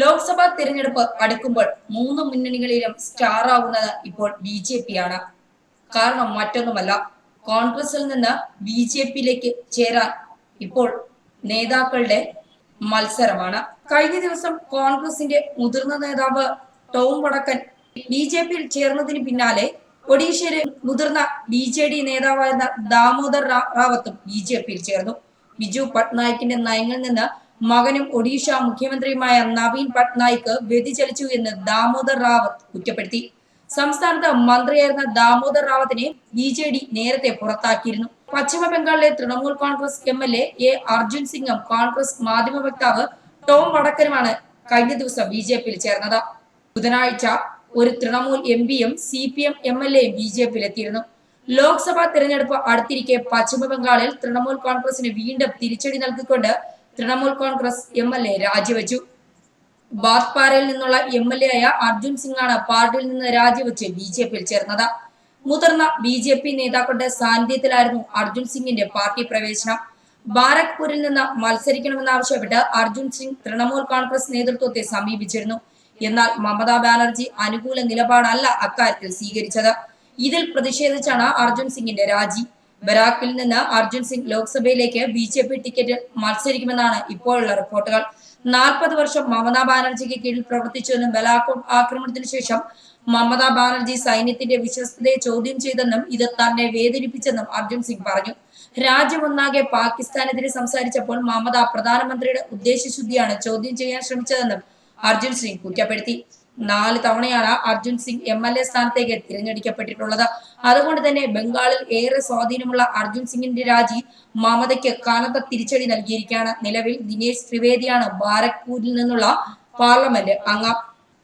ലോക്സഭാ തിരഞ്ഞെടുപ്പ് അടുക്കുമ്പോൾ മൂന്ന് മുന്നണികളിലും സ്റ്റാർ ആവുന്നത് ഇപ്പോൾ ബി ജെ പി ആണ്. കാരണം മറ്റൊന്നുമല്ല കോൺഗ്രസിൽ നിന്ന് ബി ജെ പിയിലേക്ക് ചേരാൻ ഇപ്പോൾ നേതാക്കളുടെ മത്സരമാണ്. കഴിഞ്ഞ ദിവസം കോൺഗ്രസിന്റെ മുതിർന്ന നേതാവ് ടോം വടക്കൻ ബി ജെ പിയിൽ ചേർന്നതിന് പിന്നാലെ ഒഡീഷയിലെ മുതിർന്ന ബി ജെ ഡി നേതാവായിരുന്ന ദാമോദർ റാവത്തും ബി ജെ പിയിൽ ചേർന്നു. ബിജു പട്നായിക്കിന്റെ നയങ്ങളിൽ നിന്ന് മകനും ഒഡീഷ മുഖ്യമന്ത്രിയുമായ നവീൻ പട്നായിക് വ്യതിചലിച്ചു എന്ന് ദാമോദർ റാവത്ത് കുറ്റപ്പെടുത്തി. സംസ്ഥാനത്ത് മന്ത്രിയായിരുന്ന ദാമോദർ റാവത്തിനെ ബി ജെ ഡി നേരത്തെ പുറത്താക്കിയിരുന്നു. പശ്ചിമ ബംഗാളിലെ Trinamool Congress M L A A Arjun സിംഗും കോൺഗ്രസ് മാധ്യമ വക്താവ് ടോം വടക്കനുമാണ് കഴിഞ്ഞ ദിവസം ബി ജെ പിയിൽ ചേർന്നത്. ബുധനാഴ്ച ഒരു തൃണമൂൽ എം പിയും C P M M L എയും ബി ജെ പിയിൽ എത്തിയിരുന്നു. ലോക്സഭാ തെരഞ്ഞെടുപ്പ് അടുത്തിരിക്കെ പശ്ചിമ ബംഗാളിൽ തൃണമൂൽ കോൺഗ്രസിന് വീണ്ടും തിരിച്ചടി നൽകിക്കൊണ്ട് Trinamool Congress M L A രാജിവെച്ചു. ബാത്പാരയിൽ നിന്നുള്ള എം എൽ എ ആയ അർജുൻ സിംഗ് ആണ് പാർട്ടിയിൽ നിന്ന് രാജിവെച്ച് ബി ജെ പിയിൽ ചേർന്നത്. മുതിർന്ന ബി ജെ പി നേതാക്കളുടെ സാന്നിധ്യത്തിലായിരുന്നു അർജുൻ സിംഗിന്റെ പാർട്ടി പ്രവേശനം. ബാരക്പൂരിൽ നിന്ന് മത്സരിക്കണമെന്നാവശ്യപ്പെട്ട് അർജുൻ സിംഗ് തൃണമൂൽ കോൺഗ്രസ് നേതൃത്വത്തെ സമീപിച്ചിരുന്നു. എന്നാൽ മമതാ ബാനർജി അനുകൂല നിലപാടല്ല അക്കാര്യത്തിൽ സ്വീകരിച്ചത്. ഇതിൽ പ്രതിഷേധിച്ചാണ് അർജുൻ സിംഗിന്റെ രാജി. ബരാക്കിൽ നിന്ന് അർജുൻ സിംഗ് ലോക്സഭയിലേക്ക് ബി ജെ പി ടിക്കറ്റ് മത്സരിക്കുമെന്നാണ് ഇപ്പോഴുള്ള റിപ്പോർട്ടുകൾ. നാൽപ്പത് വർഷം മമതാ ബാനർജിക്ക് കീഴിൽ പ്രവർത്തിച്ചുവെന്നും ബലാക്കോട്ട് ആക്രമണത്തിന് ശേഷം മമതാ ബാനർജി സൈന്യത്തിന്റെ വിശ്വസ്തതയെ ചോദ്യം ചെയ്തെന്നും ഇത് തന്നെ വേദനിപ്പിച്ചെന്നും അർജുൻ സിംഗ് പറഞ്ഞു. രാജ്യമൊന്നാകെ പാകിസ്ഥാനെതിരെ സംസാരിച്ചപ്പോൾ മമത പ്രധാനമന്ത്രിയുടെ ഉദ്ദേശശുദ്ധിയാണ് ചോദ്യം ചെയ്യാൻ ശ്രമിച്ചതെന്നും അർജുൻ സിംഗ് കുറ്റപ്പെടുത്തി. നാല് തവണയാണ് Arjun Singh M L A സ്ഥാനത്തേക്ക് തിരഞ്ഞെടുക്കപ്പെട്ടിട്ടുള്ളത്. അതുകൊണ്ട് തന്നെ ബംഗാളിൽ ഏറെ സ്വാധീനമുള്ള അർജുൻ സിംഗിന്റെ രാജി മമതയ്ക്ക് കനത്ത തിരിച്ചടി നൽകിയിരിക്കുകയാണ്. നിലവിൽ ദിനേശ് ത്രിവേദിയാണ് ബാരക്പൂരിൽ നിന്നുള്ള പാർലമെന്റ് അംഗം.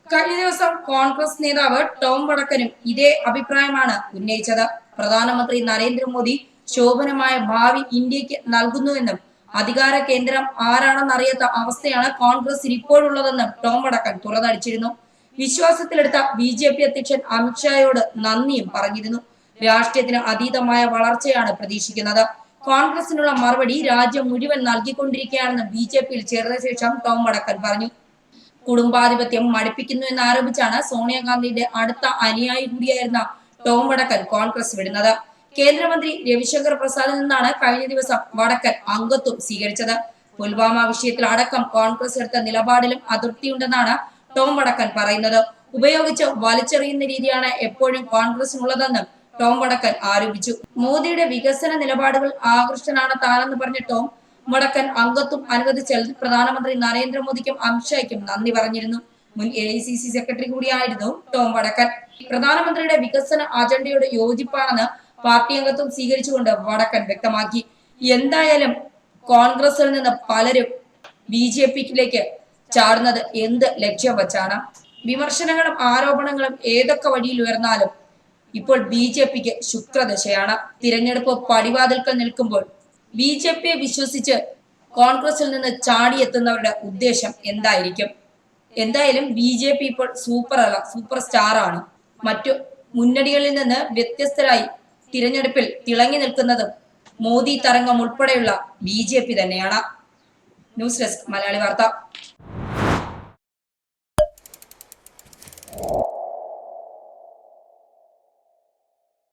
കഴിഞ്ഞ ദിവസം കോൺഗ്രസ് നേതാവ് ടോം വടക്കനും ഇതേ അഭിപ്രായമാണ് ഉന്നയിച്ചത്. പ്രധാനമന്ത്രി നരേന്ദ്രമോദി ശോഭനമായ ഭാവി ഇന്ത്യയ്ക്ക് നൽകുന്നുവെന്നും അധികാര കേന്ദ്രം ആരാണെന്നറിയാത്ത അവസ്ഥയാണ് കോൺഗ്രസിന് ഇപ്പോഴുള്ളതെന്നും ടോം വടക്കൻ തുറന്നടിച്ചിരുന്നു. വിശ്വാസത്തിലെടുത്ത ബി ജെ പി അധ്യക്ഷൻ അമിത്ഷായോട് നന്ദിയും പറഞ്ഞിരുന്നു. രാഷ്ട്രീയത്തിന് അതീതമായ വളർച്ചയാണ് പ്രതീക്ഷിക്കുന്നത്. കോൺഗ്രസിനുള്ള മറുപടി രാജ്യം മുഴുവൻ നൽകിക്കൊണ്ടിരിക്കുകയാണെന്ന് ബി ജെ പിയിൽ ചേർന്ന ശേഷം ടോം വടക്കൻ പറഞ്ഞു. കുടുംബാധിപത്യം മടുപ്പിക്കുന്നു എന്ന് ആരോപിച്ചാണ് സോണിയാഗാന്ധിയുടെ അടുത്ത അനുയായി കൂടിയായിരുന്ന ടോം വടക്കൻ കോൺഗ്രസ് വിടുന്നത്. കേന്ദ്രമന്ത്രി രവിശങ്കർ പ്രസാദിൽ നിന്നാണ് കഴിഞ്ഞ ദിവസം വടക്കൻ അംഗത്വം സ്വീകരിച്ചത്. പുൽവാമ വിഷയത്തിൽ അടക്കം കോൺഗ്രസ് എടുത്ത നിലപാടിലും അതൃപ്തിയുണ്ടെന്നാണ് ടോം വടക്കൻ പറയുന്നത്. ഉപയോഗിച്ച് വലിച്ചെറിയുന്ന രീതിയാണ് എപ്പോഴും കോൺഗ്രസിനുള്ളതെന്നും ടോം വടക്കൻ ആരോപിച്ചു. മോദിയുടെ വികസന നിലപാടുകൾ ആകൃഷ്ടനാണ് താനെന്ന് പറഞ്ഞ ടോം വടക്കൻ അംഗത്വം അനുവദിച്ച പ്രധാനമന്ത്രി നരേന്ദ്രമോദിക്കും അമിത്ഷായ്ക്കും നന്ദി പറഞ്ഞിരുന്നു. മുൻ A I C C secretary കൂടിയായിരുന്നു ടോം വടക്കൻ. പ്രധാനമന്ത്രിയുടെ വികസന അജണ്ടയോട് യോജിപ്പാണെന്ന് പാർട്ടി അംഗത്വം സ്വീകരിച്ചുകൊണ്ട് വടക്കൻ വ്യക്തമാക്കി. എന്തായാലും കോൺഗ്രസിൽ നിന്ന് പലരും ബി ജെ പിയിലേക്ക് ചാടുന്നത് എന്ത് ലക്ഷ്യം വെച്ചാണ്? വിമർശനങ്ങളും ആരോപണങ്ങളും ഏതൊക്കെ വഴിയിൽ ഉയർന്നാലും ഇപ്പോൾ ബി ജെ പിക്ക് ശുക്രദശയാണ്. തിരഞ്ഞെടുപ്പ് പടിവാതിൽക്കൽ നിൽക്കുമ്പോൾ ബി ജെ പിയെ വിശ്വസിച്ച് കോൺഗ്രസിൽ നിന്ന് ചാടിയെത്തുന്നവരുടെ ഉദ്ദേശം എന്തായിരിക്കും? എന്തായാലും ബി ജെ പി ഇപ്പോൾ സൂപ്പർ അല്ല സൂപ്പർ സ്റ്റാർ ആണ്. മറ്റു മുന്നണികളിൽ നിന്ന് വ്യത്യസ്തരായി തിരഞ്ഞെടുപ്പിൽ തിളങ്ങി നിൽക്കുന്നതും മോദി തരംഗം ഉൾപ്പെടെയുള്ള ബി ജെ പി തന്നെയാണ്. ന്യൂസ് ഡെസ്ക് മലയാളി വാർത്ത. you